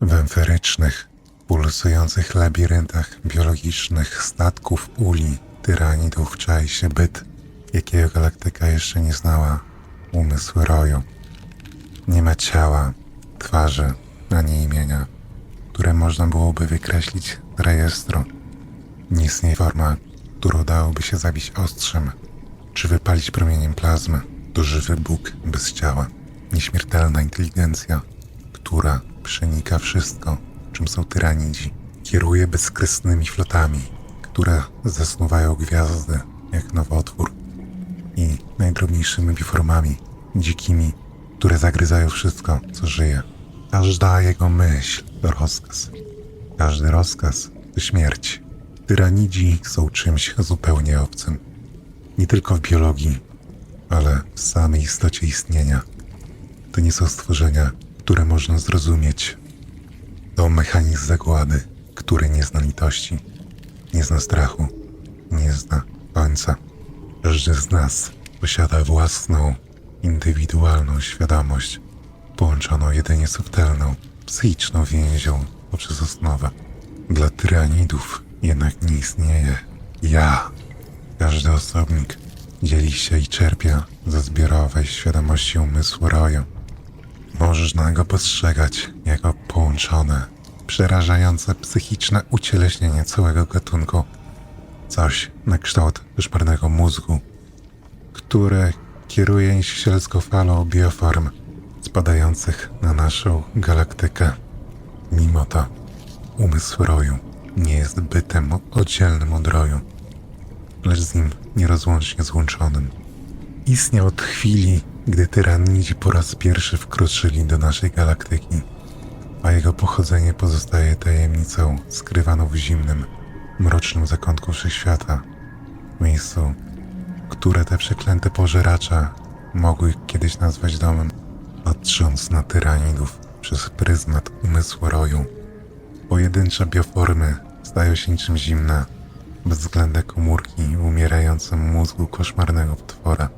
W emferycznych, pulsujących labiryntach biologicznych statków uli tyranidów czai się byt, jakiego galaktyka jeszcze nie znała. Umysł roju. Nie ma ciała, twarzy, ani imienia, które można byłoby wykreślić z rejestru. Nie istnieje forma, którą dałoby się zabić ostrzem, czy wypalić promieniem plazmy. To żywy Bóg bez ciała, nieśmiertelna inteligencja, która przenika wszystko, czym są tyranidzi. Kieruje bezkresnymi flotami, które zasnuwają gwiazdy jak nowotwór i najdrobniejszymi biformami, dzikimi, które zagryzają wszystko, co żyje. Każda jego myśl to rozkaz. Każdy rozkaz to śmierć. Tyranidzi są czymś zupełnie obcym. Nie tylko w biologii, ale w samej istocie istnienia. To nie są stworzenia, które można zrozumieć. To mechanizm zagłady, który nie zna litości, nie zna strachu, nie zna końca. Każdy z nas posiada własną, indywidualną świadomość, połączoną jedynie subtelną, psychiczną więzią poprzez osnowę. Dla tyranidów jednak nie istnieje ja. Każdy osobnik dzieli się i czerpie ze zbiorowej świadomości umysłu roju. Można go postrzegać jako połączone, przerażające psychiczne ucieleśnienie całego gatunku. Coś na kształt szparnego mózgu, które kieruje niesielską falą bioform spadających na naszą galaktykę. Mimo to umysł roju nie jest bytem oddzielnym od roju, lecz z nim nierozłącznie złączonym. Istniał od chwili, gdy tyranidzi po raz pierwszy wkroczyli do naszej galaktyki, a jego pochodzenie pozostaje tajemnicą skrywaną w zimnym, mrocznym zakątku wszechświata, miejscu, które te przeklęte pożeracze mogły kiedyś nazwać domem, patrząc na tyranidów przez pryzmat umysłu roju. Pojedyncze bioformy stają się niczym zimne, bezwzględne komórki w umierającym mózgu koszmarnego potwora.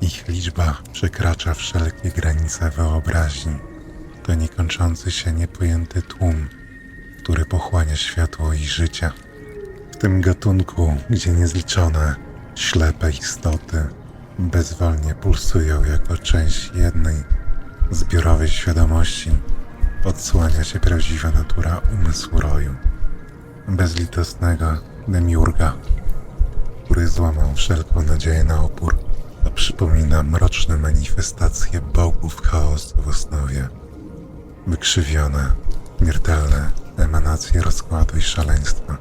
Ich liczba przekracza wszelkie granice wyobraźni. To niekończący się niepojęty tłum, który pochłania światło i życie. W tym gatunku, gdzie niezliczone, ślepe istoty bezwolnie pulsują jako część jednej zbiorowej świadomości, odsłania się prawdziwa natura umysłu roju. Bezlitosnego demiurga, który złamał wszelką nadzieję na opór, przypomina mroczne manifestacje bogów chaosu w osnowie. Wykrzywione, śmiertelne emanacje rozkładu i szaleństwa.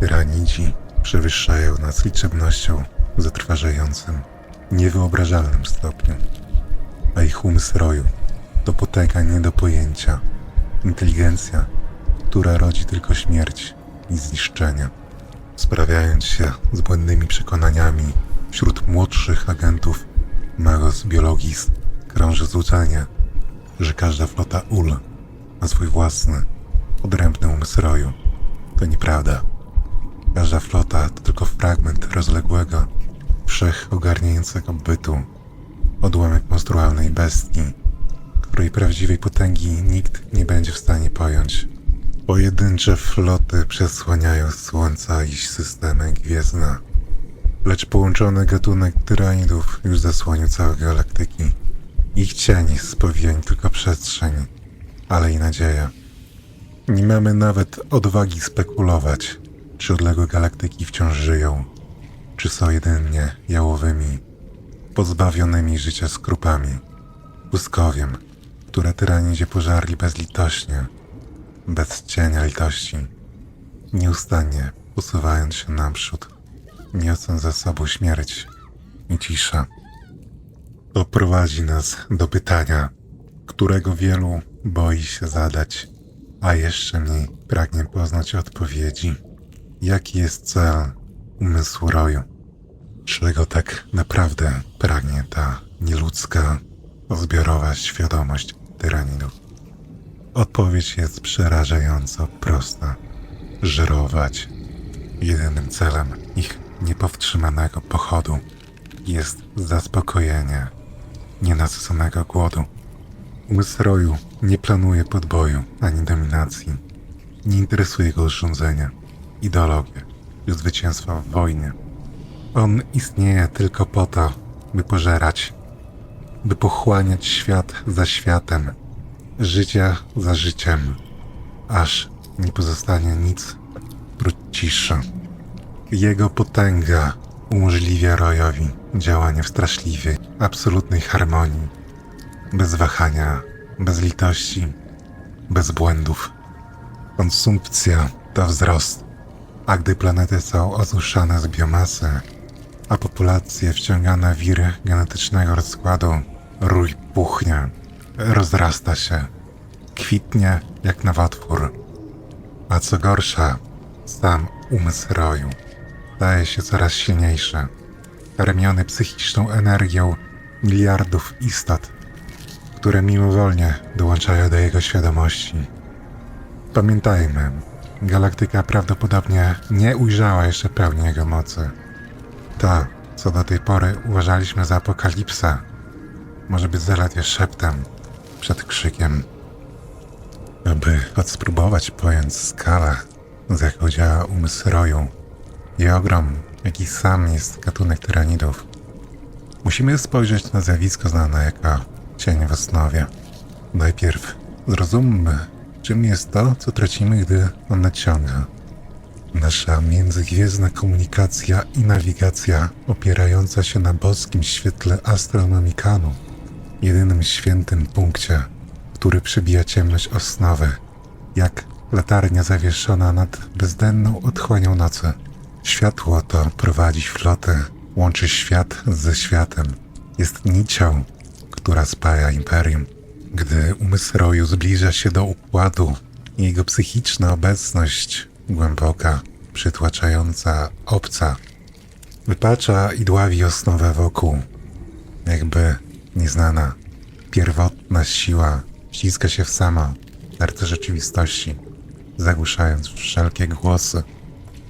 Tyranidzi przewyższają nas liczebnością w zatrważającym, niewyobrażalnym stopniu, a ich umysł roju to potęga nie do pojęcia, inteligencja, która rodzi tylko śmierć i zniszczenie, sprawiając się z błędnymi przekonaniami wśród młodszych agentów Magos Biologis krąży złudzenie, że każda flota ul ma swój własny, odrębny umysł roju. To nieprawda. Każda flota to tylko fragment rozległego, wszechogarniającego bytu, odłamek monstrualnej bestii, której prawdziwej potęgi nikt nie będzie w stanie pojąć. Pojedyncze floty przesłaniają słońca i systemy gwiezdne, lecz połączony gatunek tyranidów już zasłonił całe galaktyki. Ich cień spowija nie tylko przestrzeń, ale i nadzieję. Nie mamy nawet odwagi spekulować, czy odległe galaktyki wciąż żyją, czy są jedynie jałowymi, pozbawionymi życia skrupami, pustkowiem, które tyranidzie pożarli bezlitośnie, bez cienia litości, nieustannie usuwając się naprzód, niosąc za sobą śmierć i cisza. To prowadzi nas do pytania, którego wielu boi się zadać, a jeszcze mniej pragnie poznać odpowiedzi. Jaki jest cel umysłu roju? Czego tak naprawdę pragnie ta nieludzka, zbiorowa świadomość tyranidów? Odpowiedź jest przerażająco prosta. Żerować. Jedynym celem ich niepowstrzymanego pochodu jest zaspokojenie nienasyconego głodu. Umysł roju Nie planuje podboju ani dominacji. Nie interesuje go urządzenie, ideologia i zwycięstwa w wojnie. On istnieje tylko po to, by pożerać, by pochłaniać świat za światem, życia za życiem, aż nie pozostanie nic prócz ciszy. Jego potęga umożliwia Royowi działanie w straszliwej, absolutnej harmonii, bez wahania, bez litości, bez błędów. Konsumpcja to wzrost, a gdy planety są ozuszane z biomasy, a populacje wciągane w wiry genetycznego rozkładu, rój puchnie, rozrasta się, kwitnie jak nowotwór. A co gorsza, sam umysł roju staje się coraz silniejszy, karmiony psychiczną energią miliardów istot, które mimowolnie dołączają do jego świadomości. Pamiętajmy, galaktyka prawdopodobnie nie ujrzała jeszcze pełni jego mocy. To, co do tej pory uważaliśmy za apokalipsę, może być zaledwie szeptem przed krzykiem. Aby choć spróbować pojąć skalę, z jaką działa umysł roju i ogrom, jaki sam jest gatunek tyranidów, musimy spojrzeć na zjawisko znane jako cień w osnowie. Najpierw zrozummy, czym jest to, co tracimy, gdy on nadciąga. Nasza międzygwiezdna komunikacja i nawigacja opierająca się na boskim świetle astronomikanu, jedynym świętym punkcie, który przebija ciemność osnowy, jak latarnia zawieszona nad bezdenną otchłanią nocy. Światło to prowadzi flotę, łączy świat ze światem. Jest nicią, która spaja imperium. Gdy umysł roju zbliża się do układu, jego psychiczna obecność, głęboka, przytłaczająca, obca, wypacza i dławi osnowę wokół, jakby nieznana, pierwotna siła wciska się w samo serce rzeczywistości, zagłuszając wszelkie głosy.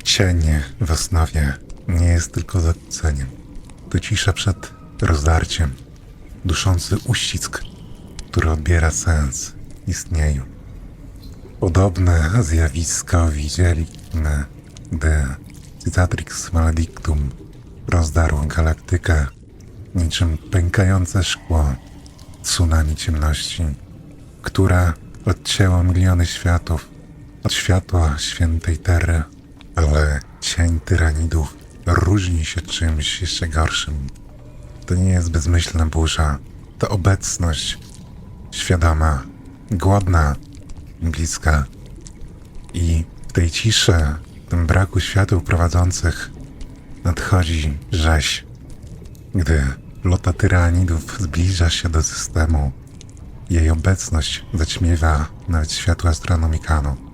Cienie w osnowie nie jest tylko zakłóceniem. To cisza przed rozdarciem, duszący uścisk, który odbiera sens istnieniu. Podobne zjawisko widzieliśmy, gdy Cicatrix Maledictum rozdarł galaktykę niczym pękające szkło tsunami ciemności, które odcięło miliony światów od światła świętej Terry, ale cień tyranidów różni się czymś jeszcze gorszym. To nie jest bezmyślna burza, to obecność świadoma, głodna, bliska. I w tej ciszy, w tym braku świateł prowadzących, nadchodzi rzeź. Gdy flota tyranidów zbliża się do systemu, jej obecność zaćmiewa nawet światło astronomikanu.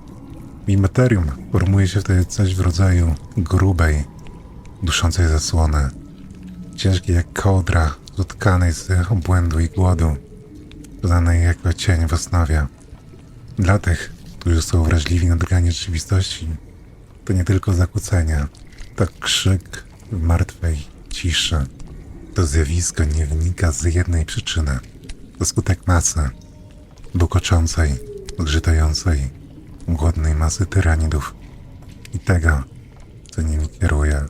I materium formuje się wtedy coś w rodzaju grubej, duszącej zasłony, ciężkiej jak kołdra, utkanej z obłędu i głodu, znanej jako cień w osnowie. Dla tych, którzy są wrażliwi na drganie rzeczywistości, to nie tylko zakłócenia, to krzyk w martwej ciszy. To zjawisko nie wynika z jednej przyczyny. To skutek masy, bukoczącej, odżytającej, głodnej masy tyranidów i tego, co nimi kieruje.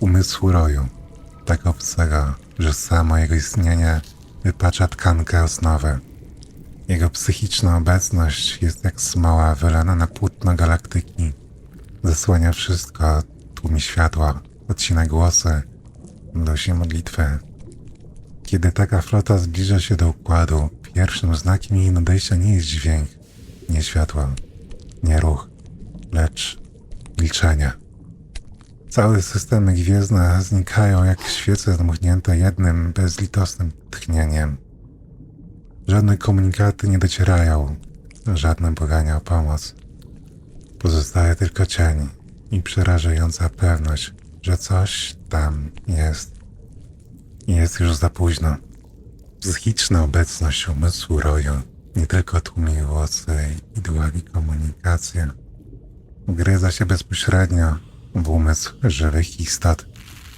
Umysłu roju, tak obcego, że samo jego istnienie wypacza tkankę osnowy. Jego psychiczna obecność jest jak smoła wylana na płótno galaktyki. Zasłania wszystko, tłumi światła, odcina głosy, nosi modlitwę. Kiedy taka flota zbliża się do układu, pierwszym znakiem jej nadejścia nie jest dźwięk, nie światło, nie ruch, lecz milczenie. Całe systemy gwiezdne znikają jak świece dmuchnięte jednym bezlitosnym tchnieniem. Żadne komunikaty nie docierają, żadne błagania o pomoc. Pozostaje tylko cień i przerażająca pewność, że coś tam jest. I jest już za późno. Psychiczna obecność umysłu roju nie tylko tłumi głosy i dławi komunikację, wgryza się bezpośrednio w umysł żywych istot,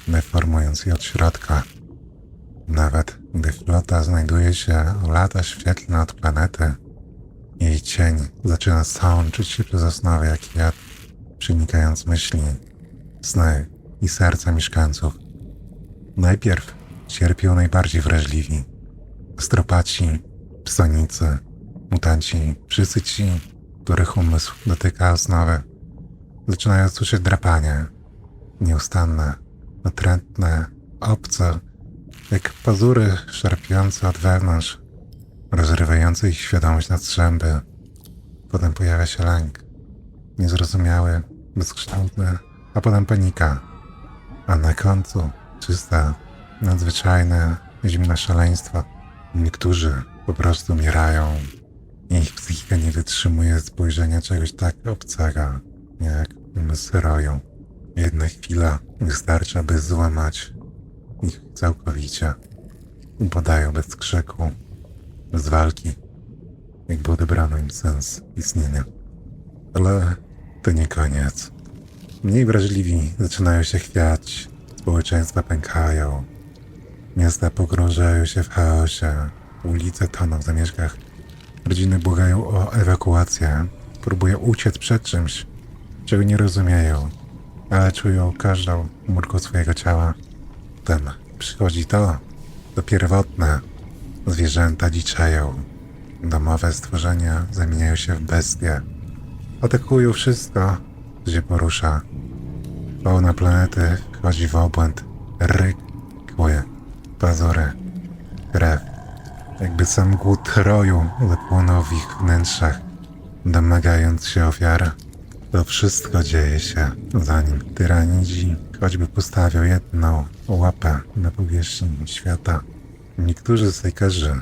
deformując je od środka. Nawet gdy flota znajduje się o lata świetlne od planety, Jej cień zaczyna sączyć się przez osnowę jak jad, przenikając myśli, sny i serca mieszkańców. Najpierw cierpią najbardziej wrażliwi. Stropaci, psonicy, mutanci, wszyscy ci, których umysł dotyka osnowy. Zaczynają słyszeć drapanie, nieustanne, natrętne, obce, jak pazury szarpiące od wewnątrz, rozrywające ich świadomość na strzęby. Potem pojawia się lęk, niezrozumiały, bezkształtny, a potem panika, a na końcu czyste, nadzwyczajne, zimne szaleństwo. Niektórzy po prostu umierają. Ich psychika nie wytrzymuje spojrzenia czegoś tak obcego, jak umysł roju. Jedna chwila wystarcza, by złamać ich całkowicie. Upadają bez krzyku, bez walki, jakby odebrano im sens istnienia. Ale to nie koniec. Mniej wrażliwi zaczynają się chwiać, społeczeństwa pękają, miasta pogrążają się w chaosie, ulice toną w zamieszkach, rodziny błagają o ewakuację, próbują uciec przed czymś, czego nie rozumieją, ale czują każdą murką swojego ciała. Potem przychodzi to, to pierwotne. Zwierzęta dziczeją. Domowe stworzenia zamieniają się w bestie. Atakują wszystko, co się porusza. Fauna planety wchodzi w obłęd. Ryk, kły, pazury, krew. Jakby sam głód roju zapłonął w ich wnętrzach, domagając się ofiar. To wszystko dzieje się, zanim tyranidzi choćby postawią jedną łapę na powierzchni świata. Niektórzy sejkerzy,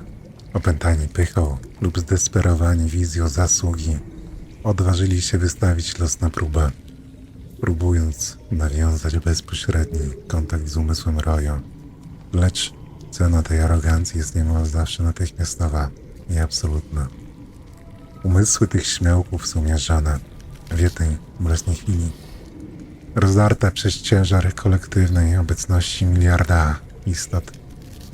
opętani pychą lub zdesperowani wizją zasługi, odważyli się wystawić los na próbę, próbując nawiązać bezpośredni kontakt z umysłem roju. Lecz cena tej arogancji jest niemal zawsze natychmiastowa i absolutna. Umysły tych śmiałków są mierzone w jednej bolesnej chwili. Rozdarte przez ciężar kolektywnej obecności miliarda istot,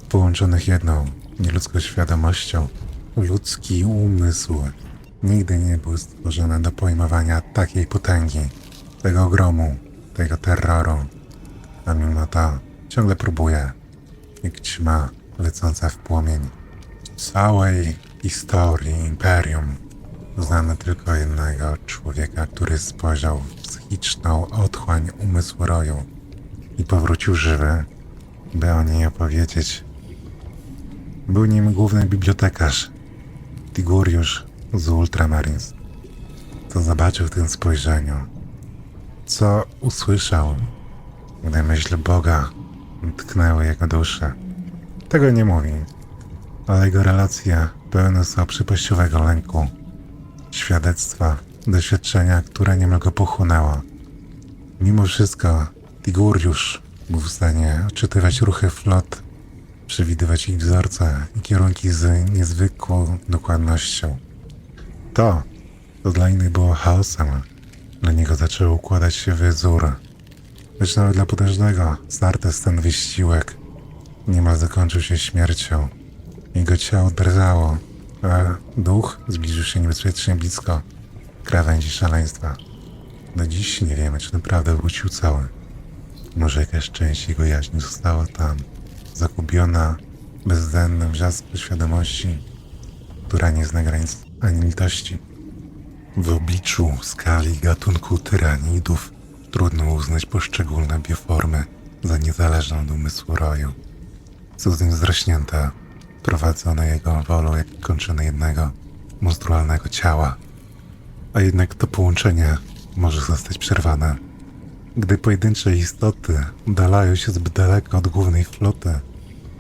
połączonych jedną nieludzką świadomością, ludzki umysł nigdy nie był stworzony do pojmowania takiej potęgi, tego gromu, tego terroru, a mimo to ciągle próbuje, jak ćma lecąca w płomień. W całej historii Imperium znamy tylko jednego człowieka, który spojrzał w psychiczną otchłań umysłu roju i powrócił żywy, by o niej opowiedzieć. Był nim główny bibliotekarz, Tiguriusz z Ultramarines. Co zobaczył w tym spojrzeniu? Co usłyszał, gdy myśl Boga tknęły jego duszę? Tego nie mówi, ale jego relacje pełne są przypaściowego lęku, świadectwa, doświadczenia, które niemal go pochłonęło. Mimo wszystko Tiguriusz był w stanie odczytywać ruchy flot, przewidywać ich wzorce i kierunki z niezwykłą dokładnością. To, co dla innych było chaosem, dla niego zaczęło układać się w wzór. Lecz nawet dla potężnego, Sartes ten wyściłek niemal zakończył się śmiercią. Jego ciało drżało, a duch zbliżył się niebezpiecznie blisko krawędzi szaleństwa. Do dziś nie wiemy, czy naprawdę wrócił cały. Może jakaś część jego jaźni została tam, zagubiona w bezdennym wrzasku świadomości, która nie zna granic ani litości. W obliczu skali gatunku tyranidów trudno uznać poszczególne bioformy za niezależną od umysłu roju. Są z nim zrośnięte, prowadzone jego wolą jak kończyny jednego monstrualnego ciała. A jednak to połączenie może zostać przerwane. Gdy pojedyncze istoty oddalają się zbyt daleko od głównej floty,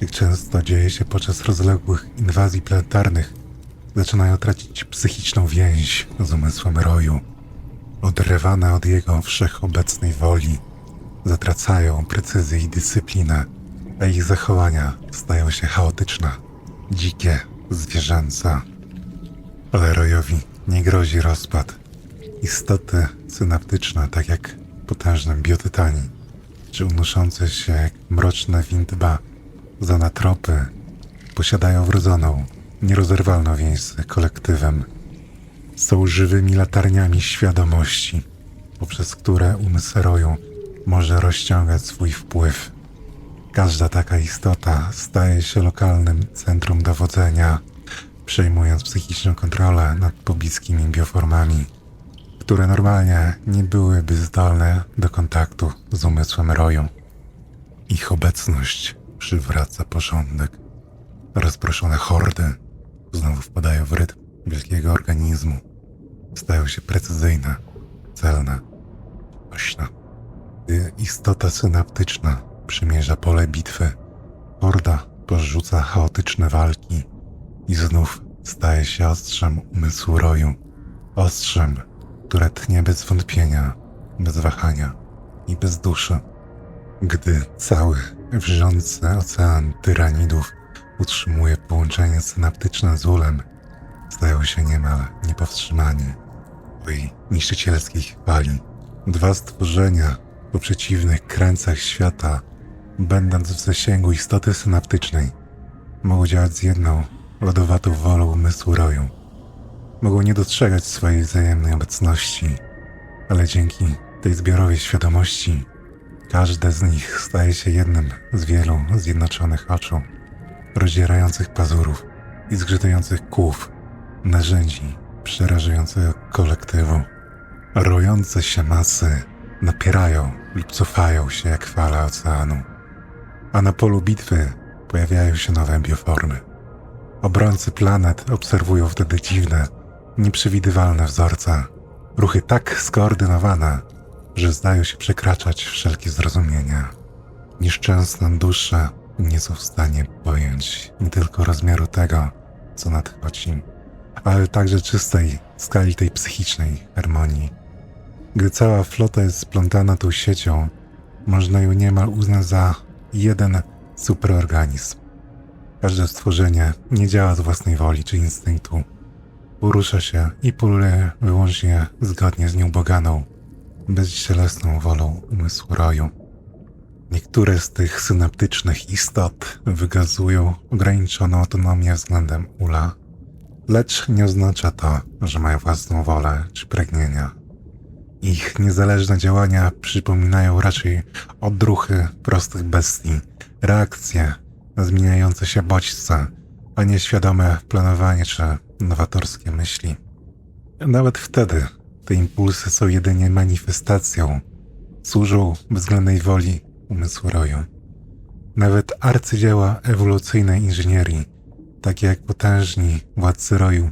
jak często dzieje się podczas rozległych inwazji planetarnych, zaczynają tracić psychiczną więź z umysłem roju. Oderwane od jego wszechobecnej woli, zatracają precyzję i dyscyplinę, a ich zachowania stają się chaotyczne, dzikie, zwierzęce. Ale rojowi nie grozi rozpad. Istoty synaptyczne, tak jak potężne biotytani, czy unoszące się jak mroczne windba, zanatropy, posiadają wrodzoną, nierozerwalną więź z kolektywem. Są żywymi latarniami świadomości, poprzez które umysł roju może rozciągać swój wpływ. Każda taka istota staje się lokalnym centrum dowodzenia, przejmując psychiczną kontrolę nad pobliskimi bioformami, które normalnie nie byłyby zdolne do kontaktu z umysłem roju. Ich obecność przywraca porządek. Rozproszone hordy znowu wpadają w rytm wielkiego organizmu. Stają się precyzyjne, celne, nośne. Gdy istota synaptyczna przymierza pole bitwy, horda porzuca chaotyczne walki i znów staje się ostrzem umysłu roju. Ostrzem, które tnie bez wątpienia, bez wahania i bez duszy. Gdy cały wrzący ocean tyranidów utrzymuje połączenie synaptyczne z ulem, stają się niemal niepowstrzymani w jej niszczycielskiej fali. Dwa stworzenia po przeciwnych krańcach świata, będąc w zasięgu istoty synaptycznej, mogą działać z jedną lodowatą wolą umysłu roju. Mogą nie dostrzegać swojej wzajemnej obecności, ale dzięki tej zbiorowej świadomości każde z nich staje się jednym z wielu zjednoczonych oczu, rozdzierających pazurów i zgrzytających kłów, narzędzi przerażającego kolektywu. Rojące się masy napierają lub cofają się jak fale oceanu, a na polu bitwy pojawiają się nowe bioformy. Obrońcy planet obserwują wtedy dziwne, nieprzewidywalne wzorce, ruchy tak skoordynowane, że zdają się przekraczać wszelkie zrozumienia. Nieszczęsne dusze nie są w stanie pojąć nie tylko rozmiaru tego, co nadchodzi, ale także czystej skali tej psychicznej harmonii. Gdy cała flota jest splątana tą siecią, można ją niemal uznać za jeden superorganizm. Każde stworzenie nie działa z własnej woli czy instynktu. Porusza się i poluje wyłącznie zgodnie z nieuboganą, bezcielesną wolą umysłu roju. Niektóre z tych synaptycznych istot wykazują ograniczoną autonomię względem ula, lecz nie oznacza to, że mają własną wolę czy pragnienia. Ich niezależne działania przypominają raczej odruchy prostych bestii, reakcje na zmieniające się bodźce, a nie świadome planowanie czy nowatorskie myśli. Nawet wtedy te impulsy są jedynie manifestacją, służą względnej woli umysłu roju. Nawet arcydzieła ewolucyjnej inżynierii, takie jak potężni władcy roju,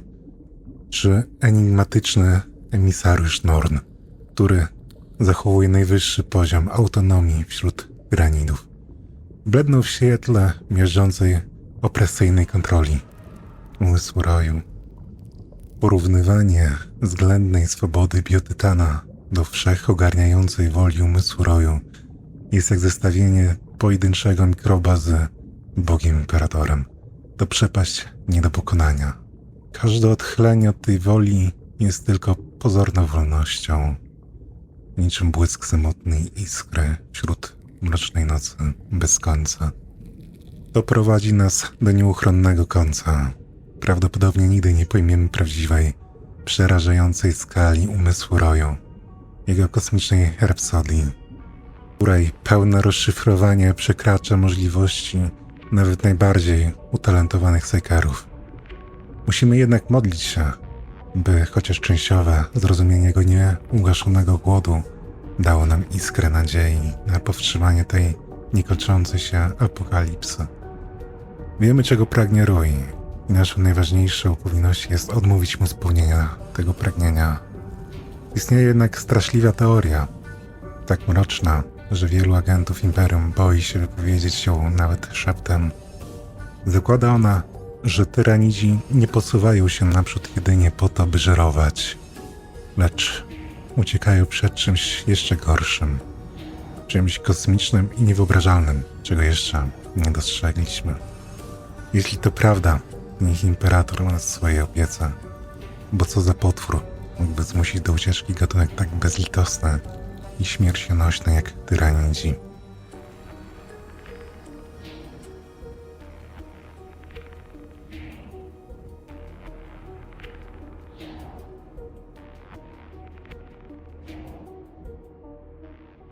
czy enigmatyczny emisariusz Norn, który zachowuje najwyższy poziom autonomii wśród granidów. Bledną w świetle miażdżącej opresyjnej kontroli umysłu roju. Porównywanie względnej swobody biotytana do wszechogarniającej woli umysłu roju jest jak zestawienie pojedynczego mikroba z Bogiem Imperatorem. To przepaść nie do pokonania. Każde odchylenie od tej woli jest tylko pozorną wolnością, niczym błysk samotnej iskry wśród mrocznej nocy bez końca. To prowadzi nas do nieuchronnego końca. Prawdopodobnie nigdy nie pojmiemy prawdziwej, przerażającej skali umysłu roju, jego kosmicznej rapsodii, której pełne rozszyfrowanie przekracza możliwości nawet najbardziej utalentowanych sejkerów. Musimy jednak modlić się, by chociaż częściowe zrozumienie jego nieugaszonego głodu dało nam iskrę nadziei na powstrzymanie tej niekończącej się apokalipsy. Wiemy, czego pragnie Roy i naszą najważniejszą powinnością jest odmówić mu spełnienia tego pragnienia. Istnieje jednak straszliwa teoria, tak mroczna, że wielu agentów Imperium boi się wypowiedzieć ją nawet szeptem. Zakłada ona, że tyranidzi nie posuwają się naprzód jedynie po to, by żerować, lecz uciekają przed czymś jeszcze gorszym, czymś kosmicznym i niewyobrażalnym, czego jeszcze nie dostrzegliśmy. Jeśli to prawda, niech imperator ma swojej opiece, bo co za potwór mógłby zmusić do ucieczki gatunek tak bezlitosny i śmiercionośny jak tyranidzi.